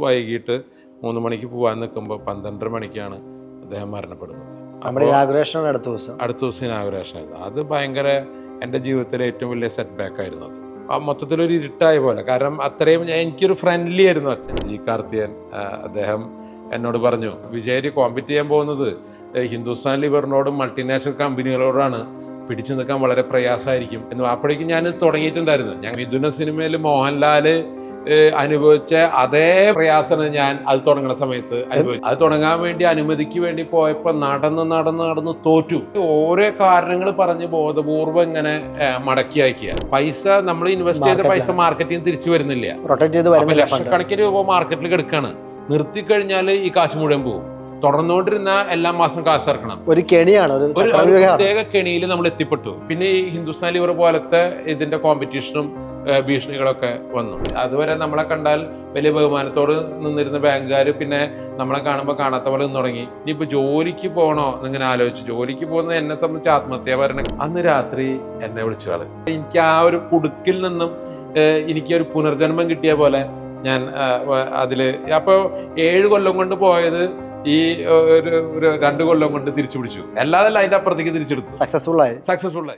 വൈകിട്ട് മൂന്ന് മണിക്ക് പോകാൻ നിൽക്കുമ്പോൾ പന്ത്രണ്ടര മണിക്കാണ് അദ്ദേഹം മരണപ്പെടുന്നത്. ഇനാഗുറേഷൻ അടുത്ത ദിവസം. അടുത്ത ദിവസം ഇനാഗുറേഷൻ ആയിരുന്നു. അത് ഭയങ്കര എന്റെ ജീവിതത്തിലെ ഏറ്റവും വലിയ സെറ്റ് ബാക്ക് ആയിരുന്നു അത്. ആ മൊത്തത്തിലൊരു ഇരുട്ടായ പോലെ. കാരണം അത്രയും എനിക്കൊരു ഫ്രണ്ട്ലി ആയിരുന്നു അച്ഛൻ. ജി കാർത്തിയൻ അദ്ദേഹം എന്നോട് പറഞ്ഞു വിജയ് കോമ്പറ്റ് ചെയ്യാൻ പോകുന്നത് ഹിന്ദുസ്ഥാൻ ലിവറിനോടും മൾട്ടിനാഷണൽ കമ്പനികളോടാണ് പിടിച്ചു നിൽക്കാൻ വളരെ പ്രയാസമായിരിക്കും. എന്ന് അപ്പോഴേക്കും ഞാൻ തുടങ്ങിയിട്ടുണ്ടായിരുന്നു. ഞാൻ മിഥുന സിനിമയിൽ മോഹൻലാൽ ഏ, അനുഭവിച്ച അതേ പ്രയാസം ഞാൻ അത് തുടങ്ങുന്ന സമയത്ത് അനുഭവിച്ചു അത് തുടങ്ങാൻ വേണ്ടി അനുമതിക്ക് വേണ്ടി പോയപ്പോൾ നടന്ന് നടന്ന് നടന്ന് തോറ്റു. ഓരോ കാരണങ്ങൾ പറഞ്ഞ് ബോധപൂർവം ഇങ്ങനെ മടക്കി അയക്കുക പൈസ നമ്മൾ ഇൻവെസ്റ്റ് ചെയ്ത പൈസ മാർക്കറ്റിൽ തിരിച്ചു വരുന്നില്ല. ലക്ഷക്കണക്കിന് രൂപ മാർക്കറ്റിൽ കിടക്കാണ്. നിർത്തി കഴിഞ്ഞാൽ ഈ കാശ് മുഴുവൻ പോകും തുടർന്നുകൊണ്ടിരുന്ന എല്ലാ മാസം കാശ് ഇറക്കണം. ഒരു കെണിയാണ് ഒരു പ്രത്യേക കെണിയിൽ നമ്മൾ എത്തിപ്പെട്ടു. പിന്നെ ഈ ഹിന്ദുസ്ഥാൻ ലിവർ പോലത്തെ ഇതിന്റെ കോമ്പറ്റീഷനും ഭീഷണികളൊക്കെ വന്നു. അതുവരെ നമ്മളെ കണ്ടാൽ വലിയ ബഹുമാനത്തോട് നിന്നിരുന്ന ബാങ്കുകാർ പിന്നെ നമ്മളെ കാണുമ്പോൾ കാണാത്ത പോലെ നിന്ന് തുടങ്ങി ഇനിയിപ്പോൾ ജോലിക്ക് പോകണോ എന്നിങ്ങനെ ആലോചിച്ചു. ജോലിക്ക് പോകുന്നത് എന്നെ സംബന്ധിച്ച് ആത്മഹത്യാപരണ അന്ന് രാത്രി എന്നെ വിളിച്ചു ആൾ. എനിക്ക് ആ ഒരു കുടുക്കിൽ നിന്നും എനിക്ക് ഒരു പുനർജന്മം കിട്ടിയ പോലെ ഞാൻ അതിൽ അപ്പോൾ ഏഴ് കൊല്ലം കൊണ്ട് പോയത് ഈ ഒരു ഒരു രണ്ട് കൊല്ലം കൊണ്ട് തിരിച്ചു പിടിച്ചു. അല്ലാതെ അതിന്റെ അപ്പുറത്തേക്ക് തിരിച്ചെടുത്തു. സക്സസ്ഫുൾ ആയി. സക്സസ്ഫുൾ ആയി.